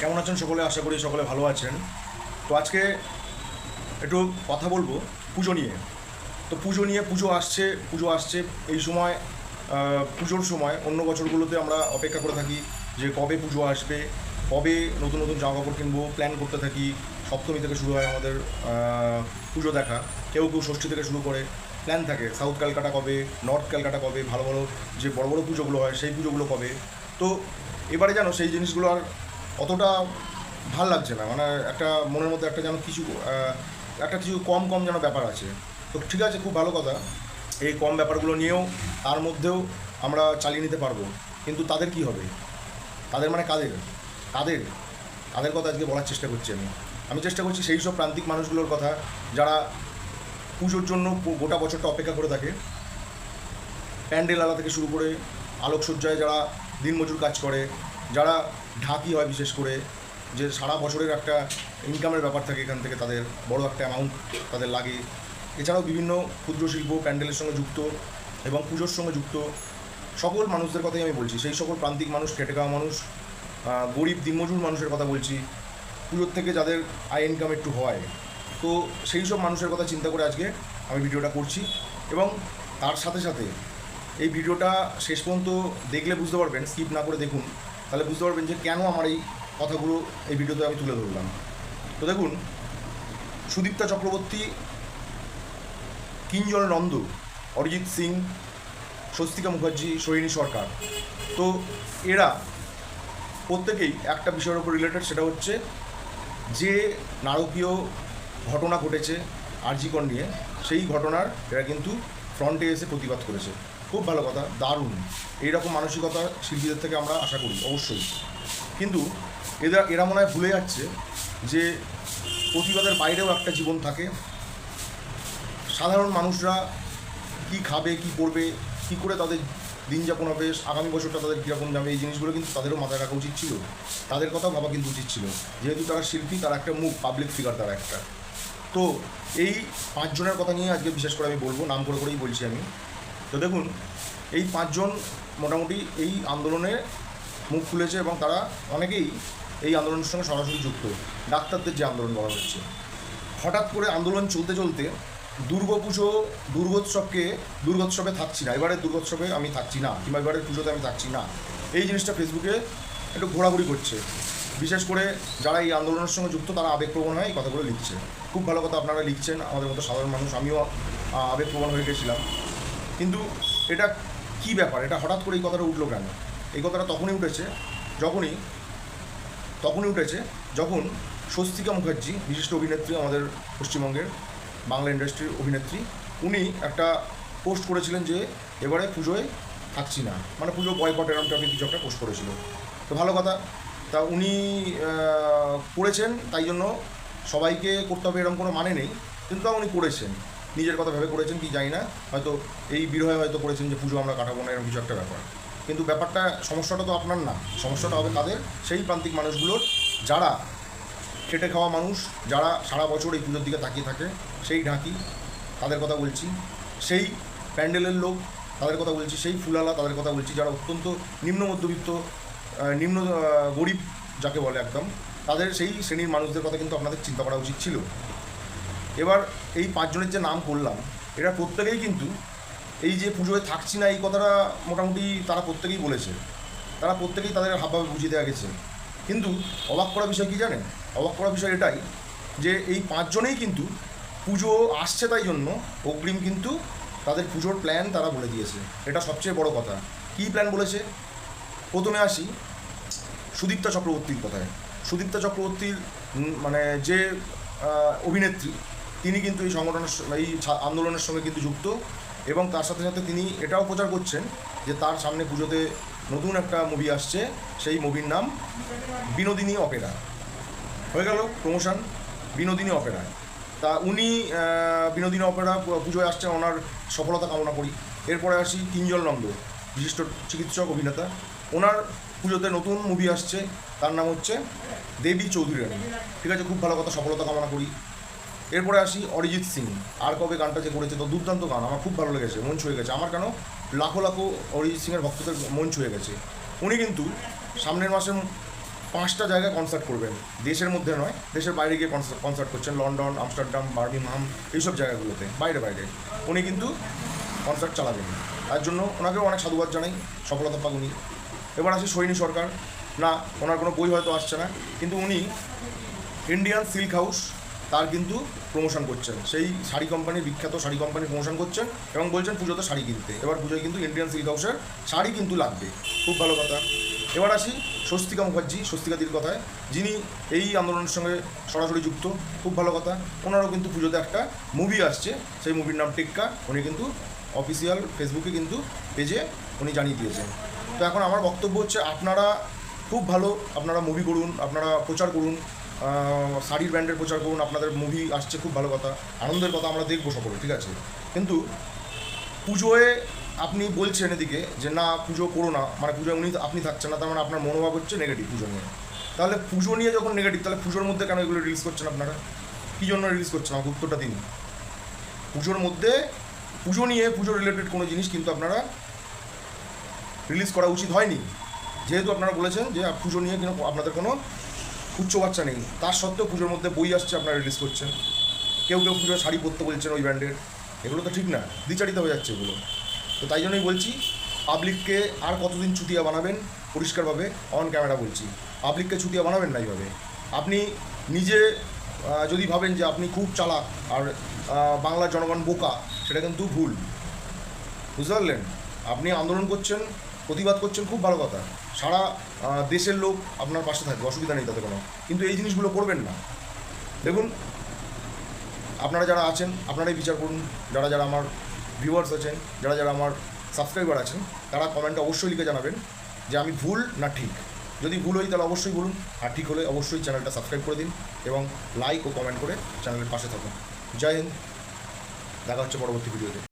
কেমন আছেন সকলে? আশা করি সকলে ভালো আছেন। তো আজকে একটু কথা বলব পুজো নিয়ে। তো পুজো নিয়ে পুজো আসছে পুজো আসছে এই সময় পুজোর সময়। অন্য বছরগুলোতে আমরা অপেক্ষা করে থাকি যে কবে পুজো আসবে, কবে নতুন নতুন জামা কাপড় কিনবো প্ল্যান করতে থাকি। সপ্তমী থেকে শুরু হয় আমাদের পুজো দেখা। কেউ কেউ ষষ্ঠী থেকে শুরু করে প্ল্যান থাকে। সাউথ ক্যালকাটা কবে নর্থ ক্যালকাটা কবে, ভালো ভালো যে বড় বড় পুজোগুলো হয়, সেই পুজোগুলো কবে। তো এবারে যেন সেই জিনিসগুলো আর অতটা ভালো লাগছে না। মানে একটা মনের মধ্যে একটা যেন কিছু একটা কিছু কম কম যেন ব্যাপার আছে। তো ঠিক আছে, খুব ভালো কথা। এই কম ব্যাপারগুলো নিয়েও তার মধ্যেও আমরা চালিয়ে নিতে পারব। কিন্তু তাদের কি হবে? তাদের মানে কাদের? কাদের? তাদের কথা আজকে বলার চেষ্টা করছি আমি। আমি চেষ্টা করছি সেই সব প্রান্তিক মানুষগুলোর কথা যারা পুজোর জন্য গোটা বছরটা অপেক্ষা করে থাকে। প্যান্ডেল আলা থেকে শুরু করে আলোকসজ্জায় যারা দিনমজুর কাজ করে, যারা ঢাকি হয় বিশেষ করে যে সারা বছরের একটা ইনকামের ব্যাপার থাকে এখান থেকে, তাদের বড় একটা অ্যামাউন্ট তাদের লাগে। এছাড়াও বিভিন্ন ক্ষুদ্র শিল্প প্যান্ডেলের সঙ্গে যুক্ত এবং পুজোর সঙ্গে যুক্ত সকল মানুষদের কথাই আমি বলছি। সেই সকল প্রান্তিক মানুষ, খেটে খাওয়া মানুষ গরিব, দিনমজুর মানুষের কথা বলছি, পুজোর থেকে যাদের আয় ইনকাম একটু হয়। তো সেই সব মানুষের কথা চিন্তা করে আজকে আমি ভিডিওটা করছি এবং তার সাথে সাথে এই ভিডিওটা শেষ পর্যন্ত দেখলে বুঝতে পারবেন স্কিপ না করে দেখুন। তাহলে বুঝতে পারবেন যে কেন আমার এই কথাগুলো এই ভিডিওতে আমি তুলে ধরলাম। তো দেখুন, সুদীপ্তা চক্রবর্তী কিঞ্জল নন্দ, অরিজিৎ সিং, স্বস্তিকা মুখার্জি সোহিনী সরকার। তো এরা প্রত্যেকেই একটা বিষয়ের উপর রিলেটেড সেটা হচ্ছে যে নারকীয় ঘটনা ঘটেছে আরজিকর নিয়ে সেই ঘটনার এরা কিন্তু ফ্রন্টে এসে প্রতিবাদ করেছে। খুব ভালো কথা, দারুণ। এইরকম মানসিকতা শিল্পীদের থেকে আমরা আশা করি, অবশ্যই। কিন্তু এরা এরা মনে হয় ভুলে যাচ্ছে যে প্রতিবাদের বাইরেও একটা জীবন থাকে। সাধারণ মানুষরা কি খাবে, কি করবে, কি করে তাদের দিন যাপন হবে, আগামী বছরটা তাদের কীরকম যাবে, এই জিনিসগুলো কিন্তু তাদেরও মাথায় রাখা উচিত ছিল। তাদের কথাও ভাবা কিন্তু উচিত ছিল। যেহেতু তারা শিল্পী, তারা একটা মুখ পাবলিক ফিগার তারা একটা। তো এই পাঁচজনের কথা নিয়ে আজকে বিশেষ করে আমি বলব, নাম করে করেই বলছি আমি। তো দেখুন, এই পাঁচজন মোটামুটি এই আন্দোলনে মুখ খুলেছে এবং তারা অনেকেই এই আন্দোলনের সঙ্গে সরাসরি যুক্ত। ডাক্তারদের যে আন্দোলন করা হচ্ছে। হঠাৎ করে আন্দোলন চলতে চলতে দুর্গাপুজো, দুর্গোৎসবকে, দুর্গোৎসবে থাকছি না। এবারে দুর্গোৎসবে আমি থাকছি না, কিংবা এবারের পুজোতে আমি থাকছি না। এই জিনিসটা ফেসবুকে একটু ঘোরাঘুরি করছে। বিশেষ করে যারা এই আন্দোলনের সঙ্গে যুক্ত, তারা আবেগপ্রবণ হয়ে এই কথাগুলো লিখছে। খুব ভালো কথা আপনারা লিখছেন। আমাদের মতো সাধারণ মানুষ, আমিও আবেগপ্রবণ হয়ে গেছিলাম। কিন্তু এটা কি ব্যাপার? এটা হঠাৎ করে এই কথাটা উঠল কেন? এই কথাটা তখনই উঠেছে যখনই, তখনই উঠেছে যখন স্বস্তিকা মুখার্জি, বিশিষ্ট অভিনেত্রী আমাদের পশ্চিমবঙ্গের বাংলা ইন্ডাস্ট্রির অভিনেত্রী, উনি একটা পোস্ট করেছিলেন যে এবারে পুজোয় থাকছি না। মানে পুজো বয়কট এরম টাইপের কিছু একটা পোস্ট করেছিল। তো ভালো কথা। তা উনি করেছেন, তাই জন্য সবাইকে করতে হবে এরকম কোনো মানে নেই। কিন্তু তা উনি করেছেন। নিজের কথা ভেবে করেছেন, কি জানি না, হয়তো এই বিরহে হয়তো করেছেন যে পুজো আমরা কাটাবো না, এরকম কিছু একটা ব্যাপার। কিন্তু ব্যাপারটা, সমস্যাটা তো আপনার না, সমস্যাটা হবে তাদের সেই প্রান্তিক মানুষগুলোর, যারা খেটে খাওয়া মানুষ, যারা সারা বছর এই পুজোর দিকে তাকিয়ে থাকে, সেই ঢাকি, তাদের কথা বলছি। সেই প্যান্ডেলের লোক, তাদের কথা বলছি। সেই ফুলালা, তাদের কথা বলছি। যারা অত্যন্ত নিম্ন মধ্যবিত্ত নিম্ন গরিব, যাকে বলে একদম, তাদের সেই শ্রেণির মানুষদের কথা কিন্তু আপনাদের চিন্তা করা উচিত ছিল। এবার এই পাঁচজনের যে নাম করলাম এরা প্রত্যেকেই কিন্তু এই যে পুজোয় থাকছি না, এই কথাটা মোটামুটি তারা প্রত্যেকেই বলেছে। তারা প্রত্যেকেই তাদের হাবভাবে বুঝিয়ে দেওয়া গেছে। কিন্তু অবাক করা বিষয় কি জানেন? অবাক করা বিষয় এটাই যে এই পাঁচজনেই কিন্তু পুজো আসছে তাই জন্য অগ্রিম কিন্তু তাদের পুজোর প্ল্যান তারা বলে দিয়েছে। এটা সবচেয়ে বড় কথা। কী প্ল্যান বলেছে? প্রথমে আসি সুদীপ্তা চক্রবর্তীর কথায়। সুদীপ্তা চক্রবর্তীর মানে যে অভিনেত্রী তিনি কিন্তু এই সংগঠনের এই আন্দোলনের সঙ্গে কিন্তু যুক্ত এবং তার সাথে সাথে তিনি এটাও প্রচার করছেন যে তার সামনে পুজোতে নতুন একটা মুভি আসছে, সেই মুভির নাম বিনোদিনী অপেরা। হয়ে গেল প্রমোশন বিনোদিনী অপেরা। তা উনি বিনোদিনী অপেরা পুজোয় আসছে, ওনার সফলতা কামনা করি। এরপরে আসি কিঞ্জল নন্দ, বিশিষ্ট চিকিৎসক, অভিনেতা। ওনার পুজোতে নতুন মুভি আসছে, তার নাম হচ্ছে দেবী চৌধুরী ঠিক আছে, খুব ভালো কথা, সফলতা কামনা করি। এরপরে আসি অরিজিৎ সিং। আর কবে গানটা যে করেছে, তো দুর্দান্ত গান, আমার খুব ভালো লেগেছে, মন ছুঁয়ে গেছে। আমার কেন লাখো লাখো অরিজিৎ সিংয়ের ভক্তদের মন ছুঁয়ে গেছে। উনি কিন্তু সামনের মাসে পাঁচটা জায়গায় কনসার্ট করবেন। দেশের মধ্যে নয়, দেশের বাইরে গিয়ে কনসার্ট কনসার্ট করছেন, লন্ডন, আমস্টারডাম, বার্মিংহাম, এইসব জায়গাগুলোতে, বাইরে বাইরে। উনি কিন্তু কনসার্ট চালাবেন। তার জন্য ওনাকেও অনেক সাধুবাদ জানাই, সফলতা পাক উনি। এবার আসি সৈনী সরকার। না, ওনার কোনো বই হয়তো আসছে না, কিন্তু উনি ইন্ডিয়ান সিল্ক হাউস তার কিন্তু প্রমোশন করছেন। সেই শাড়ি কোম্পানি বিখ্যাত শাড়ি কোম্পানি প্রমোশন করছেন এবং বলছেন পুজোতে শাড়ি কিনতে। এবার পুজোয় কিন্তু ইন্ডিয়ান সিল্ক হাউসের শাড়ি কিন্তু লাগবে। খুব ভালো কথা। এবার আসি স্বস্তিকা মুখার্জি স্বস্তিকাদির কথায়। যিনি এই আন্দোলনের সঙ্গে সরাসরি যুক্ত, খুব ভালো কথা। ওনারও কিন্তু পুজোতে একটা মুভি আসছে। সেই মুভির নাম টেক্কা। উনি কিন্তু অফিসিয়াল ফেসবুকে কিন্তু পেজে উনি জানিয়ে দিয়েছেন। তো এখন আমার বক্তব্য হচ্ছে, আপনারা খুব ভালো, আপনারা মুভি করুন, আপনারা প্রচার করুন। শাড়ির ব্র্যান্ডের প্রচার করুন, আপনাদের মুভি আসছে, খুব ভালো কথা। আনন্দের কথা আমরা দেখব সকলে, ঠিক আছে? কিন্তু পুজোয় আপনি বলছেন এদিকে যে, না, পুজো করো না। মানে পুজোয় উনি আপনি থাকছেন না, তার মানে আপনার মনোভাব হচ্ছে নেগেটিভ পুজো নিয়ে। তাহলে পুজো নিয়ে যখন নেগেটিভ তাহলে পুজোর মধ্যে কেন এগুলো রিলিজ করছেন আপনারা? কী জন্য রিলিজ করছেন? আমাকে উত্তরটা দিন। পুজোর মধ্যে, পুজো নিয়ে পুজো রিলেটেড কোনো জিনিস কিন্তু আপনারা রিলিজ করা উচিত হয়নি। যেহেতু আপনারা বলেছেন যে, পুজো নিয়ে আপনাদের কোনো উচ্চ বাচ্চা নেই। তার সত্ত্বেও পুজোর মধ্যে বই আসছে আপনারা রিলিজ করছেন। কেউ কেউ পুজোর শাড়ি পরতে বলছেন ওই ব্র্যান্ডের এগুলো তো ঠিক না, দ্বিচারিত হয়ে যাচ্ছে এগুলো। তো তাই জন্যই বলছি পাবলিককে আর কতদিন চুটিয়া বানাবেন? পরিষ্কারভাবে অন ক্যামেরা বলছি। পাবলিককে চুটিয়া বানাবেন না এইভাবে। আপনি নিজে যদি ভাবেন যে আপনি খুব চালাক আর বাংলার জনগণ বোকা, সেটা কিন্তু ভুল। বুঝতে পারলেন? আপনি আন্দোলন করছেন প্রতিবাদ করছেন, খুব ভালো কথা। সারা দেশের লোক আপনার পাশে থাকবে, অসুবিধা নেই তাতে কোনো। কিন্তু এই জিনিসগুলো করবেন না। দেখুন, আপনারা যারা আছেন, আপনারাই বিচার করুন। যারা যারা আমার ভিউয়ার্স আছেন, যারা যারা আমার সাবস্ক্রাইবার আছেন, তারা কমেন্টে অবশ্যই লিখে জানাবেন যে আমি ভুল না ঠিক। যদি ভুল হই, তাহলে অবশ্যই বলুন। আর ঠিক হলে অবশ্যই চ্যানেলটা সাবস্ক্রাইব করে দিন এবং লাইক ও কমেন্ট করে চ্যানেলের পাশে থাকুন। জয় হিন্দ। দেখা হচ্ছে পরবর্তী ভিডিওতে